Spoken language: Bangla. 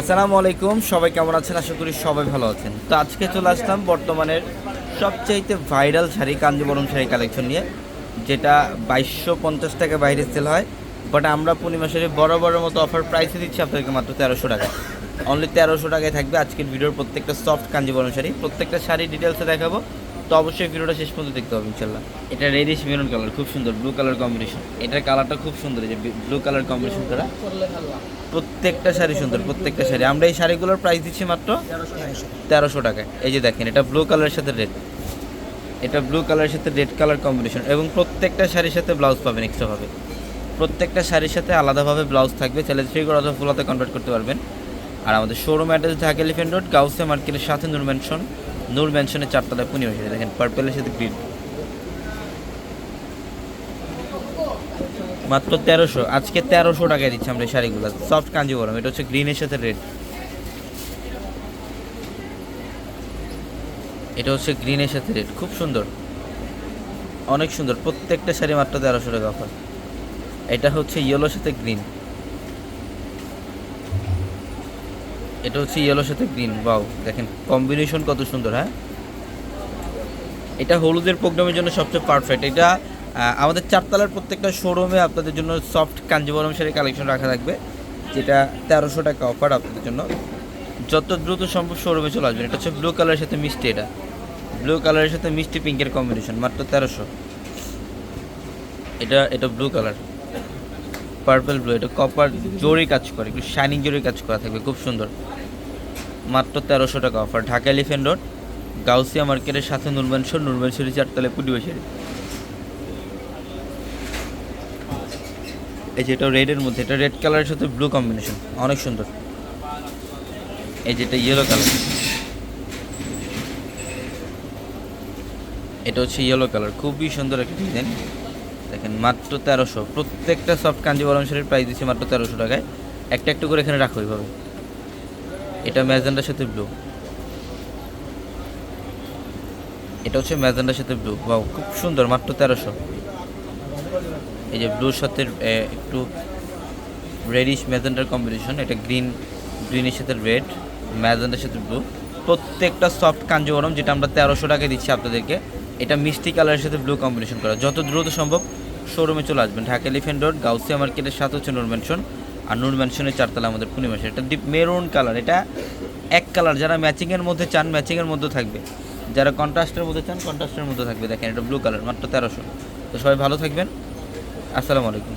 আসসালামু আলাইকুম সবাই কেমন আছেন? আশা করি সবাই ভালো আছেন। তো আজকে চলে আসলাম বর্তমানের সবচাইতে ভাইরাল শাড়ি, কাঞ্জিবরম শাড়ি কালেকশন নিয়ে, যেটা বাইশশো পঞ্চাশ টাকা বাইরে সেল হয়। বাট আমরা পূর্ণিমা শাড়ি বড় বড় মতো অফার প্রাইসে দিচ্ছি আপনাদেরকে মাত্র তেরোশো টাকা। অনলি তেরোশো টাকায় থাকবে আজকের ভিডিওর প্রত্যেকটা সফট কাঞ্জিবরম শাড়ি। প্রত্যেকটা শাড়ি ডিটেলসে দেখাবো। তো অবশ্যই ভিডিওটা শেষ পর্যন্ত দেখতে হবে ইনশাল্লাহ এটা রেডিশ মেরুন কালার খুব সুন্দর ব্লু কালার কম্বিনেশন এটার কালারটা খুব সুন্দর, এই যে ব্লু কালার কম্বিনেশন করা। প্রত্যেকটা শাড়ি সুন্দর, প্রত্যেকটা শাড়ি। আমরা এই শাড়িগুলোর প্রাইস দিচ্ছি মাত্র তেরোশো টাকায় এই যে দেখেন, এটা ব্লু কালারের সাথে রেড এটা ব্লু কালারের সাথে রেড কালার কম্বিনেশন এবং প্রত্যেকটা শাড়ির সাথে ব্লাউজ পাবেন এক্সট্রা ভাবে। প্রত্যেকটা শাড়ির সাথে আলাদাভাবে ব্লাউজ থাকবে ছেলে থ্রি করে অথবা ফুলাতে কনভার্ট করতে পারবেন। আর আমাদের showroom address Dhaka elephant road Ghause মার্কেটের সাথে নূর নূর ম্যানশনের চারতলায় পূর্ণিমা শাড়ি দেখেন পার্পেলের সাথে গ্রিন মাত্র তেরোশো, আজকে তেরোশো টাকায় দিচ্ছি আমরা এই শাড়িগুলো। সফট কাঞ্জিবরম এটা হচ্ছে গ্রিনের সাথে রেড এটা হচ্ছে গ্রিনের সাথে রেড খুব সুন্দর। অনেক সুন্দর, প্রত্যেকটা শাড়ি মাত্র তেরোশো টাকা অফার এটা হচ্ছে ইয়েলোর সাথে গ্রিন এটা হচ্ছে ইয়েলোর সাথে গ্রিন বাউ দেখেন কম্বিনেশন কত সুন্দর হ্যাঁ? এটা হলুদের প্রোগ্রামের জন্য সবচেয়ে পারফেক্ট এটা আমাদের চারতলার প্রত্যেকটা শোরুমে আপনাদের জন্য সফট কাঞ্জিবরম শাড়ি কালেকশন রাখা থাকবে, যেটা তেরোশো টাকা অফার আপনাদের জন্য। যত দ্রুত সম্ভব শোরুমে চলে আসবেন, এটা হচ্ছে ব্লু কালারের সাথে মিষ্টি এটা। ব্লু কালারের সাথে মিষ্টি পিঙ্কের কম্বিনেশন মাত্র তেরোশো। এটা এটা ব্লু কালার পার্পল ব্লু এটা কপার জোরে কাজ করে, একটু শাইনিং জোরে কাজ করা থাকবে, খুব সুন্দর। মাত্র তেরোশো টাকা offer Dhaka elephant road Gausia মার্কেটের সাথে নুরমানসর নুরমানসরি চারতলায় পুডিবাসারি এই যে এটা রেডের মধ্যে, এটা রেড কালারের সাথে ব্লু কম্বিনেশন অনেক সুন্দর। এই যেটা ইয়েলো কালার এটা হচ্ছে ইয়েলো কালার খুবই সুন্দর একটা ডিজাইন দেখেন, মাত্র তেরোশো। প্রত্যেকটা সফট কাঞ্জিবরম শাড়ির প্রাইস দিচ্ছে মাত্র তেরোশো টাকায়। একটা একটু করে এখানে রাখো এইভাবে। এটা ম্যাজেন্ডার সাথে ব্লু এটা হচ্ছে ম্যাজেন্ডার সাথে ব্লু বাও খুব সুন্দর, মাত্র তেরোশো। এই যে ব্লুর সাথে একটু রেডিশ ম্যাজেন্ডার কম্বিনেশন এটা গ্রিন গ্রিনের সাথে রেড ম্যাজেন্ডার সাথে ব্লু প্রত্যেকটা সফট কাঞ্জিবরম যেটা আমরা তেরোশো টাকায় দিচ্ছি আপনাদেরকে, এটা মিষ্টি কালারের সাথে ব্লু কম্বিনেশন করা। যত দ্রুত সম্ভব শোরুমে চলে আসবেন। ঢাকা এলিফেন্ট রোড গাউসিয়া মার্কেটের সাথে হচ্ছে নূর ম্যানশন আর নূর ম্যানশনের চারতলা আমাদের পূর্ণিমাসে এটা ডিপ মেরুন কালার এটা এক কালার যারা ম্যাচিংয়ের মধ্যে চান ম্যাচিংয়ের মধ্যে থাকবে। যারা কন্ট্রাস্টের মধ্যে চান কন্ট্রাস্টের মধ্যে থাকবে। দেখেন এটা ব্লু কালার মাত্র তেরোশো। তো সবাই ভালো থাকবেন। আসসালামু আলাইকুম।